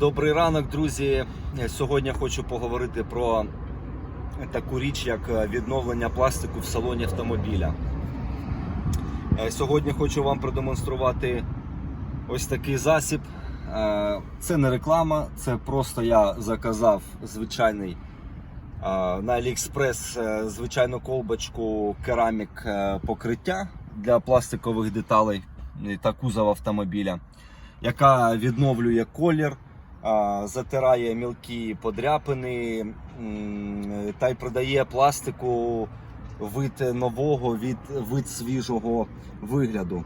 Добрий ранок, друзі. Сьогодні хочу поговорити про таку річ, як відновлення пластику в салоні автомобіля. Е, Сьогодні хочу вам продемонструвати ось такий засіб. Е, Це не реклама, це просто я заказав звичайний е, на е, звичайну колбочку керамік е, покриття для пластикових деталей та кузова автомобіля, яка відновлює колір, затирає мілкі подряпини та й продає пластику вид нового, від, вид свіжого вигляду.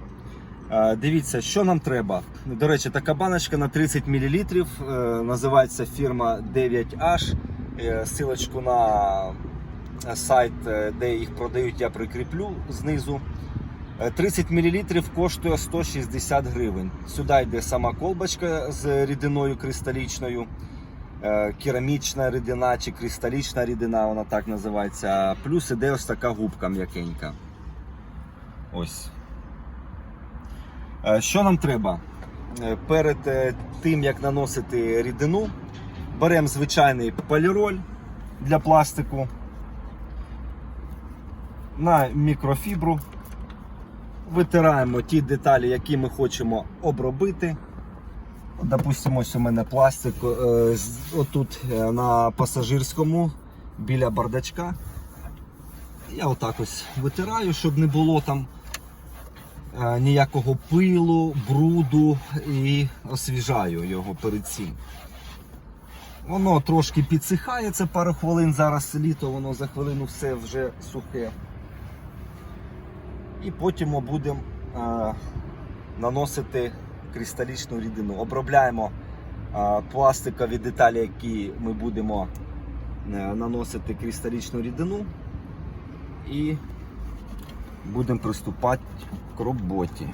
Дивіться, що нам треба. До речі, така баночка на 30 мл. е, Називається фірма 9H. Е, Силочку на сайт, е, де їх продають, я прикріплю знизу. Е, 30 мл коштує 160 гривень. Сюди йде сама колбочка з рідиною кристалічною. Е, Керамічна рідина чи кристалічна рідина, вона так називається. Плюс іде ось така губка м'якенька. Ось. Е, Що нам треба? Е, Перед е, тим, як наносити рідину, беремо звичайний поліроль для пластику на мікрофібру. Витираємо ті деталі, які ми хочемо обробити. Допустимо, ось у мене пластик е, отут е, на пасажирському біля бардачка. Я отак ось витираю, щоб не було там е, ніякого пилу, бруду і освіжаю його перед цим. Воно трошки підсихає, це пару хвилин. Зараз літо, воно за хвилину все вже сухе. І потім ми будемо е, наносити кристалічну рідину. Обробляємо е, пластикові деталі, які ми будемо е, наносити кристалічну рідину. І будемо приступати к роботі.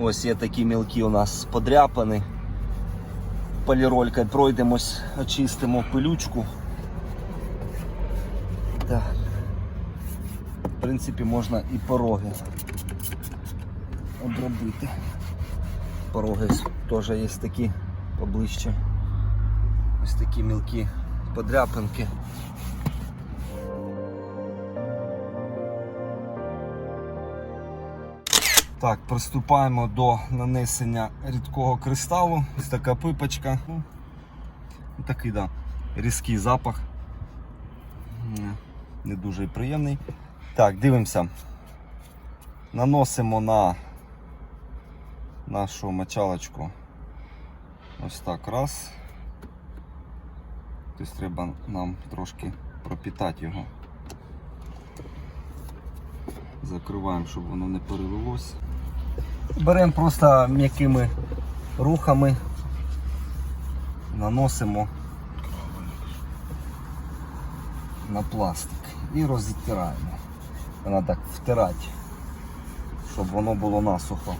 Ось є такі мілкі у нас подряпини. Поліролькою пройдемось, очистимо пилючку. Так. В принципі, можна і пороги обробити. Пороги теж є такі поближче. Ось такі мілкі подряпинки. Так, приступаємо до нанесення рідкого кристалу. Ось така пипочка. Ну, такий, да, різкий запах. Не дуже приємний. Так, дивимося. Наносимо на нашу мочалочку. Ось так раз. Тобто треба нам трошки пропітати його. Закриваємо, щоб воно не перелилось. Беремо просто м'якими рухами, наносимо на пластик і розтираємо. Треба так втирати, щоб воно було насухо.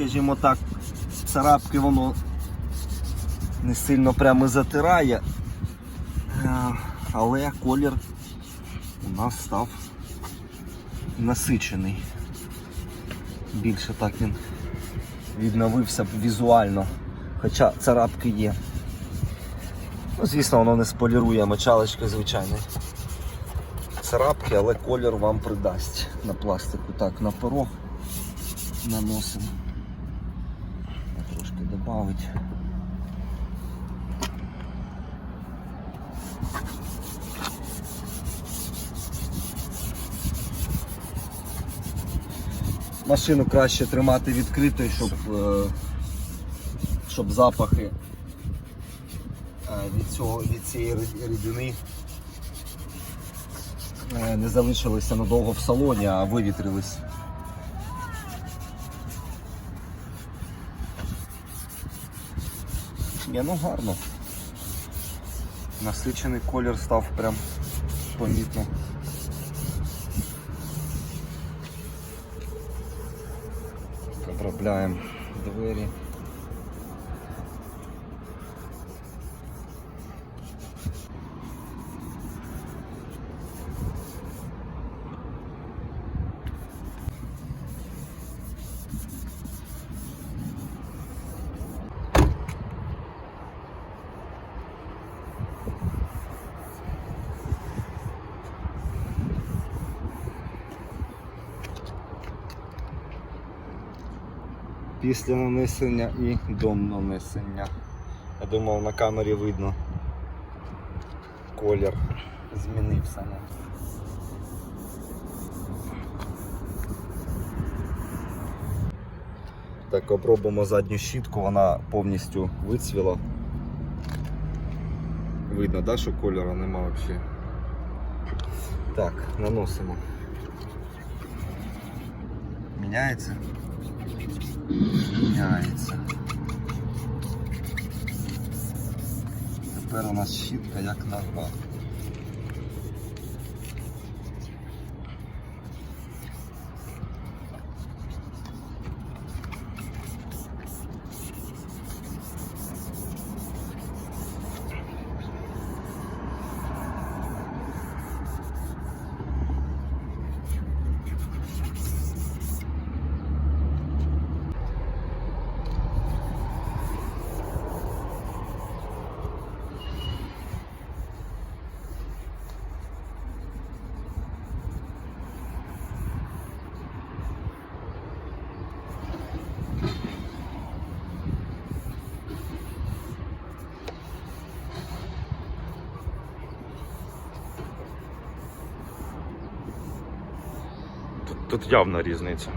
Скажімо так, царапки воно не сильно прямо затирає, Е, але колір у нас став насичений. Більше так він відновився візуально, хоча царапки є. Ну, звісно, воно не сполірує мочалочка звичайно. Царапки, але колір вам придасть на пластику. Так, на порог наносимо. Додати. Машину краще тримати відкритою, щоб е, щоб запахи е, від, цього, від цієї рідини е, не залишилися надовго в салоні, а вивітрились. Ні, ну гарно. Насичений колір став прям помітно. Обробляємо двері. Після нанесення і до нанесення. Я думав на камері видно. Колір змінився. Так, обробимо задню щітку, вона повністю вицвіла. Видно, да, що кольору нема взагалі. Так, наносимо. Міняється? Міняється. Тепер у нас щітка як нова. Тут, явна різниця.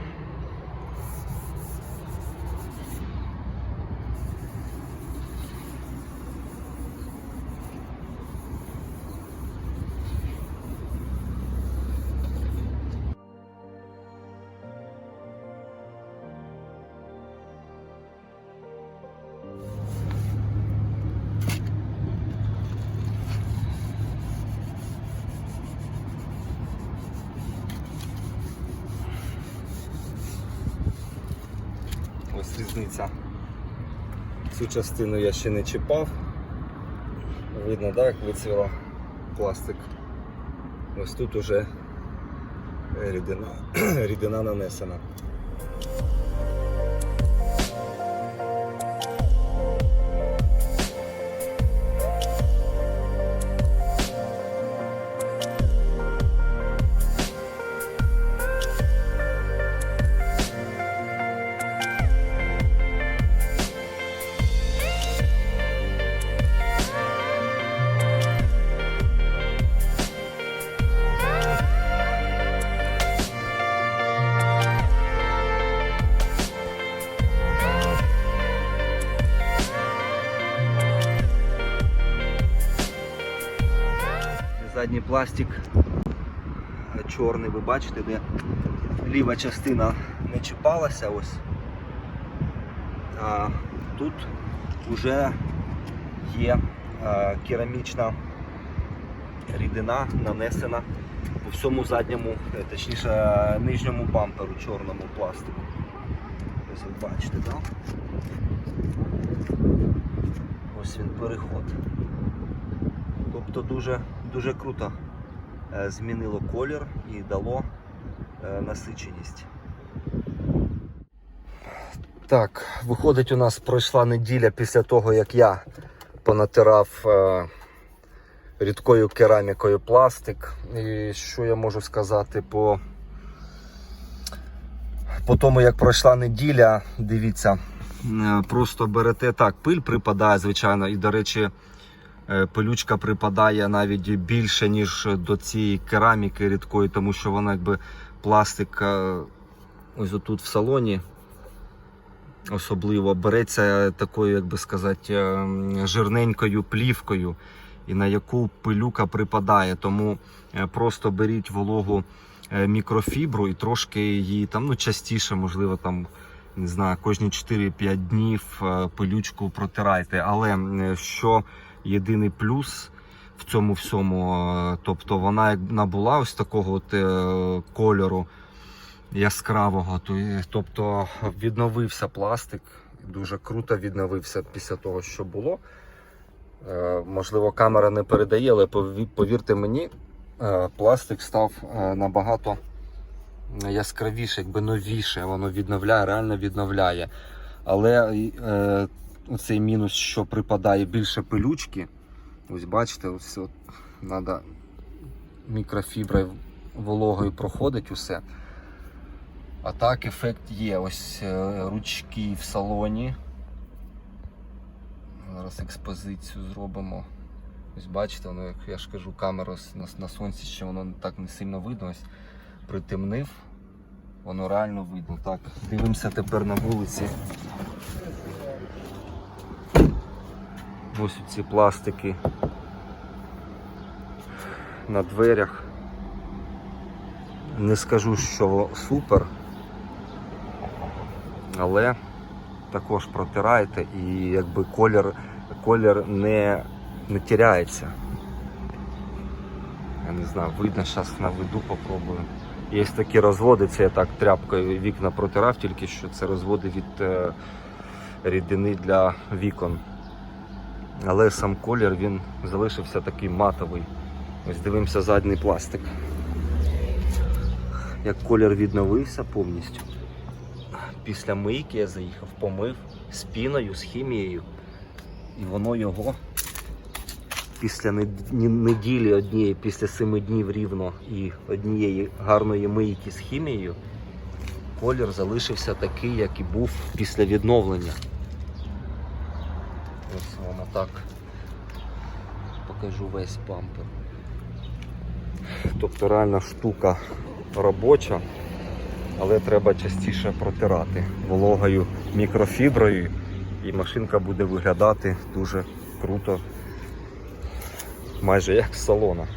Ось різниця. Цю частину я ще не чіпав. Видно, так, як вицвіла пластик. Ось тут уже рідина, рідина нанесена. Задній пластик е, чорний, ви бачите, де ліва частина не чіпалася ось. А тут вже є е, керамічна рідина нанесена по всьому задньому, е, точніше нижньому бамперу чорному пластику. Ось ви бачите, так? Ось він переход. Тобто дуже, дуже круто е, змінило колір і дало е, насиченість. Так, виходить, у нас пройшла неділя після того, як я понатирав е, рідкою керамікою пластик. І що я можу сказати по, по тому, як пройшла неділя, дивіться, просто берете так, пиль припадає, звичайно, і, до речі, пилючка припадає навіть більше, ніж до цієї кераміки рідкої, тому що вона якби пластик е, ось отут в салоні особливо береться такою, як би сказати, е, жирненькою плівкою, і на яку пилюка припадає. Тому е, просто беріть вологу е, мікрофібру і трошки її там, ну, частіше, можливо, там. Не знаю, кожні 4-5 днів е, пилючку протирайте. Але е, що єдиний плюс в цьому всьому, тобто вона набула ось такого от, е, кольору яскравого, тобто відновився пластик, дуже круто відновився після того, що було. Е, Можливо, камера не передає, але повірте мені, е, пластик став набагато яскравіше, якби новіше, воно відновляє, реально відновляє. Але е, цей мінус, що припадає більше пилючки, ось бачите, ось от, треба мікрофіброю вологою проходить усе. А так ефект є. Ось е, ручки в салоні. Зараз експозицію зробимо. Ось бачите, воно, як я ж кажу, камера на, на сонці ще воно так не сильно видно. Ось притемнив. Воно реально видно. Так, дивимося тепер на вулиці. Ось ці пластики на дверях. Не скажу, що супер, але також протирайте і якби колір, колір не, не тіряється. Я не знаю, видно, зараз наведу, попробую. Є такі розводи, це я так тряпкою вікна протирав, тільки що це розводи від е, рідини для вікон. Але сам колір він залишився такий матовий. Ось дивимося задній пластик. Як колір відновився повністю. Після мийки я заїхав, помив з піною, з хімією. І воно його після неділі однієї, після семи днів рівно і однієї гарної мийки з хімією, колір залишився такий, як і був після відновлення. Ось вам так. Покажу весь пампер. Тобто реальна штука робоча, але треба частіше протирати вологою мікрофіброю і машинка буде виглядати дуже круто, майже як з салона.